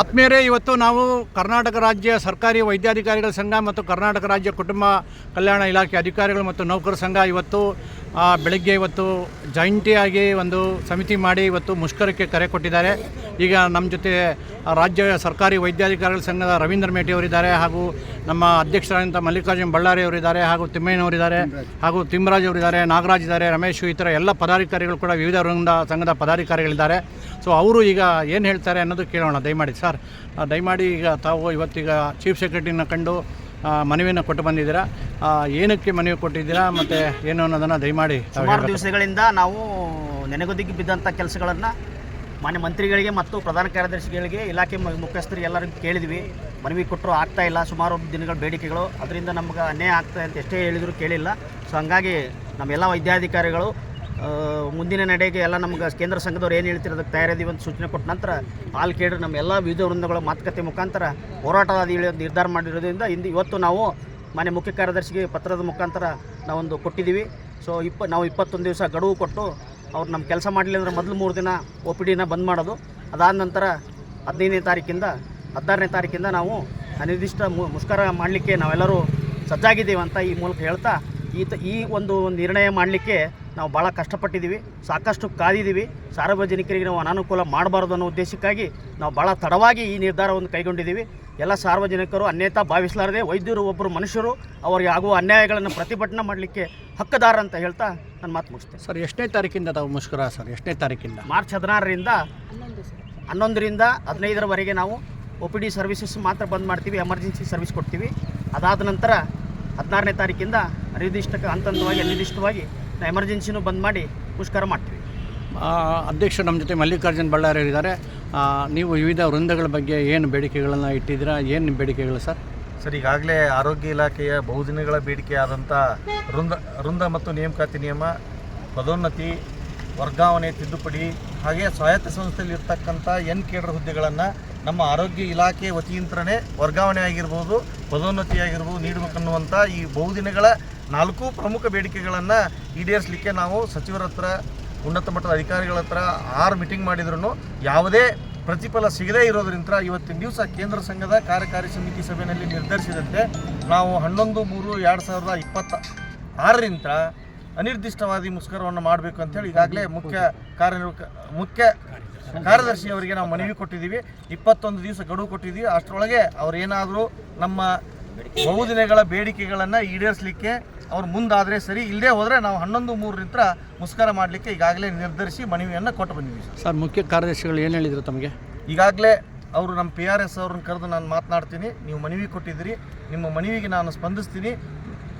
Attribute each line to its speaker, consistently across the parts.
Speaker 1: ಆತ್ಮೀಯರೇ, ಇವತ್ತು ನಾವು ಕರ್ನಾಟಕ ರಾಜ್ಯ ಸರ್ಕಾರಿ ವೈದ್ಯಾಧಿಕಾರಿಗಳ ಸಂಘ ಮತ್ತು ಕರ್ನಾಟಕ ರಾಜ್ಯ ಕುಟುಂಬ ಕಲ್ಯಾಣ ಇಲಾಖೆ ಅಧಿಕಾರಿಗಳು ಮತ್ತು ನೌಕರ ಸಂಘ ಇವತ್ತು ಬೆಳಗ್ಗೆ ಇವತ್ತು ಜಾಯಿಂಟಿಯಾಗಿ ಒಂದು ಸಮಿತಿ ಮಾಡಿ ಇವತ್ತು ಮುಷ್ಕರಕ್ಕೆ ಕರೆ ಕೊಟ್ಟಿದ್ದಾರೆ. ಈಗ ನಮ್ಮ ಜೊತೆ ರಾಜ್ಯ ಸರ್ಕಾರಿ ವೈದ್ಯಾಧಿಕಾರಿಗಳ ಸಂಘದ ರವೀಂದ್ರ ಮೇಟಿ ಅವರಿದ್ದಾರೆ ಹಾಗೂ ನಮ್ಮ ಅಧ್ಯಕ್ಷರಾದಂಥ ಮಲ್ಲಿಕಾರ್ಜುನ್ ಬಳ್ಳಾರಿ ಅವರಿದ್ದಾರೆ ಹಾಗೂ ತಿಮ್ಮಯ್ಯನವರಿದ್ದಾರೆ ಹಾಗೂ ತಿಮ್ಮರಾಜ್ ಅವರಿದ್ದಾರೆ, ನಾಗರಾಜ್ ಇದ್ದಾರೆ, ರಮೇಶ್ ಈ ಥರ ಎಲ್ಲ ಪದಾಧಿಕಾರಿಗಳು ಕೂಡ ವಿವಿಧ ವೃಂದ ಸಂಘದ ಪದಾಧಿಕಾರಿಗಳಿದ್ದಾರೆ. ಸೊ ಅವರು ಈಗ ಏನು ಹೇಳ್ತಾರೆ ಅನ್ನೋದು ಕೇಳೋಣ. ದಯಮಾಡಿ ಸರ್ ದಯಮಾಡಿ ಈಗ ತಾವು ಇವತ್ತೀಗ ಚೀಫ್ ಸೆಕ್ರೆಟರಿನ ಕಂಡು ಮನವಿಯನ್ನು ಕೊಟ್ಟು ಬಂದಿದ್ದೀರಾ? ಏನಕ್ಕೆ ಮನವಿ ಕೊಟ್ಟಿದ್ದೀರಾ ಮತ್ತು ಏನು ಅನ್ನೋದನ್ನು ದಯಮಾಡಿ
Speaker 2: ಸುಮಾರು. ದಿವಸಗಳಿಂದ ನಾವು ನೆನೆಗುದಿಗೆ ಬಿದ್ದಂಥ ಕೆಲಸಗಳನ್ನು ಮಾನ್ಯ ಮಂತ್ರಿಗಳಿಗೆ ಮತ್ತು ಪ್ರಧಾನ ಕಾರ್ಯದರ್ಶಿಗಳಿಗೆ ಇಲಾಖೆ ಮುಖ್ಯಸ್ಥರಿಗೆ ಎಲ್ಲರಿಗೂ ಕೇಳಿದ್ವಿ. ಮನವಿ ಕೊಟ್ಟರು ಆಗ್ತಾ ಇಲ್ಲ. ಸುಮಾರು ದಿನಗಳ ಬೇಡಿಕೆಗಳು. ಅದರಿಂದ ನಮ್ಗೆ ಅನ್ಯಾಯ ಆಗ್ತಾ ಅಂತ ಎಷ್ಟೇ ಹೇಳಿದ್ರು ಕೇಳಿಲ್ಲ. ಸೊ ಹಂಗಾಗಿ ನಮ್ಮೆಲ್ಲ ವೈದ್ಯಾಧಿಕಾರಿಗಳು ಮುಂದಿನ ನಡೆಗೆ ಎಲ್ಲ ನಮ್ಗೆ ಕೇಂದ್ರ ಸಂಘದವ್ರು ಏನು ಹೇಳ್ತಿರೋ, ಅದಕ್ಕೆ ತಯಾರಿದೀವಿ ಅಂತ ಸೂಚನೆ ಕೊಟ್ಟ ನಂತರ ಹಾಲು ಕೇಳಿ ನಮ್ಮ ಎಲ್ಲ ವಿವಿಧ ವೃಂದಗಳ ಮಾತುಕತೆ ಮುಖಾಂತರ ಹೋರಾಟದ ನಿರ್ಧಾರ ಮಾಡಿರೋದ್ರಿಂದ ಇಂದು ಇವತ್ತು ನಾವು ಮನೆ ಮುಖ್ಯ ಕಾರ್ಯದರ್ಶಿಗೆ ಪತ್ರದ ಮುಖಾಂತರ ನಾವೊಂದು ಕೊಟ್ಟಿದ್ದೀವಿ. ಸೊ ಇಪ್ಪ, ನಾವು ಇಪ್ಪತ್ತೊಂದು ದಿವಸ ಗಡುವು ಕೊಟ್ಟು ಅವ್ರು ನಮ್ಮ ಕೆಲಸ ಮಾಡಲಿಲ್ಲ ಅಂದ್ರೆ ಮೊದಲು ಮೂರು ದಿನ ಒ ಪಿ ಡಿನ ಬಂದ್ ಮಾಡೋದು. ಅದಾದ ನಂತರ ಹದಿನೈದನೇ ತಾರೀಕಿಂದ, ಹದಿನಾರನೇ ತಾರೀಕಿಂದ ನಾವು ಅನಿರ್ದಿಷ್ಟ ಮುಷ್ಕರ ಮಾಡಲಿಕ್ಕೆ ನಾವೆಲ್ಲರೂ ಸಜ್ಜಾಗಿದ್ದೀವಿ ಅಂತ ಈ ಮೂಲಕ ಹೇಳ್ತಾ, ಈ ಒಂದು ನಿರ್ಣಯ ಮಾಡಲಿಕ್ಕೆ ನಾವು ಭಾಳ ಕಷ್ಟಪಟ್ಟಿದ್ದೀವಿ ಸಾಕಷ್ಟು ಕಾದಿದ್ದೀವಿ. ಸಾರ್ವಜನಿಕರಿಗೆ ನಾವು ಅನಾನುಕೂಲ ಮಾಡಬಾರ್ದು ಅನ್ನೋ ಉದ್ದೇಶಕ್ಕಾಗಿ ನಾವು ಭಾಳ ತಡವಾಗಿ ಈ ನಿರ್ಧಾರವನ್ನು ಕೈಗೊಂಡಿದ್ದೀವಿ. ಎಲ್ಲ ಸಾರ್ವಜನಿಕರು ಅನ್ಯತಾ ಭಾವಿಸಲಾರದೆ ವೈದ್ಯರು ಒಬ್ಬರು ಮನುಷ್ಯರು ಅವರಿಗೆ ಆಗುವ ಅನ್ಯಾಯಗಳನ್ನು ಪ್ರತಿಭಟನೆ ಮಾಡಲಿಕ್ಕೆ ಹಕ್ಕದಾರ ಅಂತ ಹೇಳ್ತಾ ನಾನು ಮಾತು ಮುಗಿಸ್ತೇನೆ
Speaker 1: ಸರ್ ಎಷ್ಟನೇ ತಾರೀಕಿಂದ ತಾವು ಮುಷ್ಕರ ಸರ್? ಎಷ್ಟನೇ ತಾರೀಕಿಂದ?
Speaker 2: ಮಾರ್ಚ್ ಹದಿನಾರರಿಂದ ಹನ್ನೊಂದರಿಂದ ಹದಿನೈದರವರೆಗೆ ನಾವು ಒ ಪಿ ಡಿ ಸರ್ವಿಸಸ್ ಮಾತ್ರ ಬಂದ್ ಮಾಡ್ತೀವಿ ಎಮರ್ಜೆನ್ಸಿ ಸರ್ವಿಸ್ ಕೊಡ್ತೀವಿ. ಅದಾದ ನಂತರ ಹದಿನಾರನೇ ತಾರೀಕಿಂದ ಅನಿರ್ದಿಷ್ಟ ಹಂತ ಹಂತವಾಗಿ ಅನಿರ್ದಿಷ್ಟವಾಗಿ ಎಮರ್ಜೆನ್ಸಿನೂ ಬಂದ್ ಮಾಡಿ ಮುಷ್ಕರ ಮಾಡ್ತೀವಿ.
Speaker 1: ಆ, ಅಧ್ಯಕ್ಷರು ನಮ್ಮ ಜೊತೆ ಮಲ್ಲಿಕಾರ್ಜುನ್ ಬಳ್ಳಾರಿ ಇದ್ದಾರೆ ಆ, ನೀವು ವಿವಿಧ ವೃಂದಗಳ ಬಗ್ಗೆ ಏನು ಬೇಡಿಕೆಗಳನ್ನು ಇಟ್ಟಿದ್ದೀರಾ? ಏನು ಬೇಡಿಕೆಗಳು ಸರ್?
Speaker 3: ಸರ್ ಈಗಾಗಲೇ ಆರೋಗ್ಯ ಇಲಾಖೆಯ ಬಹುದಿನಗಳ ಬೇಡಿಕೆಯಾದಂಥ ವೃಂದ ವೃಂದ ಮತ್ತು ನೇಮಕಾತಿ ನಿಯಮ ಪದೋನ್ನತಿ ವರ್ಗಾವಣೆ ತಿದ್ದುಪಡಿ ಹಾಗೆ ಸ್ವಾಯತ್ತ ಸಂಸ್ಥೆಯಲ್ಲಿ ಇರ್ತಕ್ಕಂಥ ಎನ್ ಕೇಡರ್ ಹುದ್ದೆಗಳನ್ನು ನಮ್ಮ ಆರೋಗ್ಯ ಇಲಾಖೆ ವತಿಯಿಂದನೇ ವರ್ಗಾವಣೆ ಆಗಿರ್ಬೋದು, ಪದೋನ್ನತಿ ಆಗಿರ್ಬೋದು ನೀಡಬೇಕನ್ನುವಂಥ ಈ ಬಹುದಿನಗಳ ನಾಲ್ಕು ಪ್ರಮುಖ ಬೇಡಿಕೆಗಳನ್ನು ಈಡೇರಿಸಲಿಕ್ಕೆ ನಾವು ಸಚಿವರ ಹತ್ರ, ಉನ್ನತ ಮಟ್ಟದ ಅಧಿಕಾರಿಗಳ ಹತ್ರ ಆರು ಮೀಟಿಂಗ್ ಮಾಡಿದ್ರು ಯಾವುದೇ ಪ್ರತಿಫಲ ಸಿಗದೇ ಇರೋದ್ರಿಂದ ಇವತ್ತಿನ ದಿವಸ ಕೇಂದ್ರ ಸಂಘದ ಕಾರ್ಯಕಾರಿ ಸಮಿತಿ ಸಭೆಯಲ್ಲಿ ನಿರ್ಧರಿಸಿದಂತೆ ನಾವು ಹನ್ನೊಂದು, ಮೂರು, ಎರಡು ಸಾವಿರದ ಇಪ್ಪತ್ತ ಆರರಿಂದ ಅನಿರ್ದಿಷ್ಟವಾದಿ ಮುಷ್ಕರವನ್ನು ಮಾಡಬೇಕು ಅಂತೇಳಿ ಈಗಾಗಲೇ ಮುಖ್ಯ ಕಾರ್ಯನಿರ್ವಾಹಕ, ಮುಖ್ಯ ಕಾರ್ಯದರ್ಶಿ ಅವರಿಗೆ ನಾವು ಮನವಿ ಕೊಟ್ಟಿದ್ದೀವಿ. ಇಪ್ಪತ್ತೊಂದು ದಿವಸ ಗಡುವು ಕೊಟ್ಟಿದ್ದೀವಿ. ಅಷ್ಟರೊಳಗೆ ಅವ್ರೇನಾದರೂ ನಮ್ಮ ಬಹುದಿನಗಳ ಬೇಡಿಕೆಗಳನ್ನು ಈಡೇರಿಸಲಿಕ್ಕೆ ಅವ್ರು ಮುಂದಾದರೆ ಸರಿ. ಇಲ್ಲದೇ ಹೋದರೆ ನಾವು ಹನ್ನೊಂದು ಮೂರರಿಂದ ಮುಸ್ಕರ ಮಾಡಲಿಕ್ಕೆ ಈಗಾಗಲೇ ನಿರ್ಧರಿಸಿ ಮನವಿಯನ್ನು ಕೊಟ್ಟು ಬಂದಿದ್ದೀವಿ ಸರ್.
Speaker 1: ಸರ್ ಮುಖ್ಯ ಕಾರ್ಯದರ್ಶಿಗಳು ಏನು ಹೇಳಿದರು ತಮಗೆ?
Speaker 3: ಈಗಾಗಲೇ ಅವರು ನಮ್ಮ ಪಿ ಆರ್ ಎಸ್ ಅವ್ರನ್ನ ಕರೆದು ನಾನು ಮಾತನಾಡ್ತೀನಿ. ನೀವು ಮನವಿ ಕೊಟ್ಟಿದ್ದೀರಿ. ನಿಮ್ಮ ಮನವಿಗೆ ನಾನು ಸ್ಪಂದಿಸ್ತೀನಿ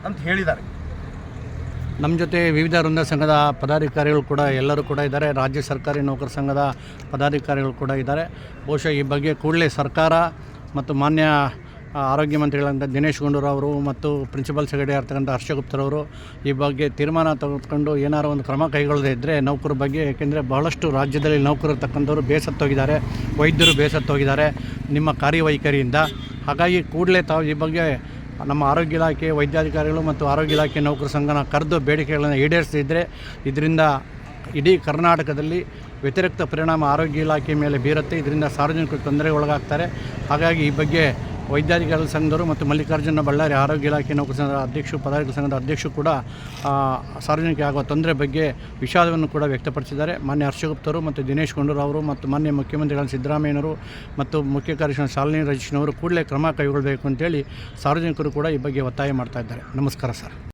Speaker 3: ಅಂತ ಹೇಳಿದ್ದಾರೆ.
Speaker 1: ನಮ್ಮ ಜೊತೆ ವಿವಿಧ ವೃಂದ ಸಂಘದ ಪದಾಧಿಕಾರಿಗಳು ಕೂಡ ಎಲ್ಲರೂ ಕೂಡ ಇದ್ದಾರೆ. ರಾಜ್ಯ ಸರ್ಕಾರಿ ನೌಕರ ಸಂಘದ ಪದಾಧಿಕಾರಿಗಳು ಕೂಡ ಇದ್ದಾರೆ. ಬಹುಶಃ ಈ ಬಗ್ಗೆ ಕೂಡಲೇ ಸರ್ಕಾರ ಮತ್ತು ಮಾನ್ಯ ಆರೋಗ್ಯ ಮಂತ್ರಿಗಳಂತ ದಿನೇಶ್ ಗುಂಡೂರು ಅವರು ಮತ್ತು ಪ್ರಿನ್ಸಿಪಲ್ ಸೆಕ್ರೆಟರಿ ಆಗಿರ್ತಕ್ಕಂಥ ಹರ್ಷಗುಪ್ತರವರು ಈ ಬಗ್ಗೆ ತೀರ್ಮಾನ ತೆಗೆದುಕೊಂಡು ಏನಾರು ಒಂದು ಕ್ರಮ ಕೈಗೊಳ್ಳದೇ ಇದ್ದರೆ ನೌಕರ ಬಗ್ಗೆ ಏಕೆಂದರೆ ಬಹಳಷ್ಟು ರಾಜ್ಯದಲ್ಲಿ ನೌಕರರು ತಕ್ಕಂಥವ್ರು ಬೇಸತ್ತೋಗಿದ್ದಾರೆ. ವೈದ್ಯರು ಬೇಸತ್ತೋಗಿದ್ದಾರೆ ನಿಮ್ಮ ಕಾರ್ಯವೈಖರಿಯಿಂದ. ಹಾಗಾಗಿ ಕೂಡಲೇ ತಾವು ಈ ಬಗ್ಗೆ ನಮ್ಮ ಆರೋಗ್ಯ ಇಲಾಖೆ, ವೈದ್ಯಾಧಿಕಾರಿಗಳು ಮತ್ತು ಆರೋಗ್ಯ ಇಲಾಖೆ ನೌಕರ ಸಂಘನ ಕರೆದು ಬೇಡಿಕೆಗಳನ್ನು ಈಡೇರಿಸಿದ್ರೆ ಇದರಿಂದ ಇಡೀ ಕರ್ನಾಟಕದಲ್ಲಿ ವ್ಯತಿರಿಕ್ತ ಪರಿಣಾಮ ಆರೋಗ್ಯ ಇಲಾಖೆ ಮೇಲೆ ಬೀರುತ್ತೆ. ಇದರಿಂದ ಸಾರ್ವಜನಿಕರು ತೊಂದರೆಗೆ ಒಳಗಾಗ್ತಾರೆ. ಹಾಗಾಗಿ ಈ ಬಗ್ಗೆ ವೈದ್ಯಾಧಿಕಾರಿಗಳ ಸಂಘದವರು ಮತ್ತು ಮಲ್ಲಿಕಾರ್ಜುನ ಬಳ್ಳಾರಿ ಆರೋಗ್ಯ ಇಲಾಖೆ ನೌಕರ ಸಂಘದ ಅಧ್ಯಕ್ಷರು, ಪದಾಧಿಕಾರಿ ಸಂಘದ ಅಧ್ಯಕ್ಷರು ಕೂಡ ಸಾರ್ವಜನಿಕ ಆಗುವ ತೊಂದರೆ ಬಗ್ಗೆ ವಿಷಾದವನ್ನು ಕೂಡ ವ್ಯಕ್ತಪಡಿಸಿದ್ದಾರೆ. ಮಾನ್ಯ ಹರ್ಷಗುಪ್ತರು ಮತ್ತು ದಿನೇಶ್ ಗುಂಡೂರಾವ್ ಅವರು ಮತ್ತು ಮಾನ್ಯ ಮುಖ್ಯಮಂತ್ರಿಗಳ ಸಿದ್ದರಾಮಯ್ಯನವರು ಮತ್ತು ಮುಖ್ಯ ಕಾರ್ಯದರ್ಶಿ ಶಾಲಿನಿ ರಜೇಶ್ನವರು ಕೂಡಲೇ ಕ್ರಮ ಕೈಗೊಳ್ಳಬೇಕು ಅಂತೇಳಿ ಸಾರ್ವಜನಿಕರು ಕೂಡ ಈ ಬಗ್ಗೆ ಒತ್ತಾಯ ಮಾಡ್ತಾ ಇದ್ದಾರೆ. ನಮಸ್ಕಾರ ಸರ್.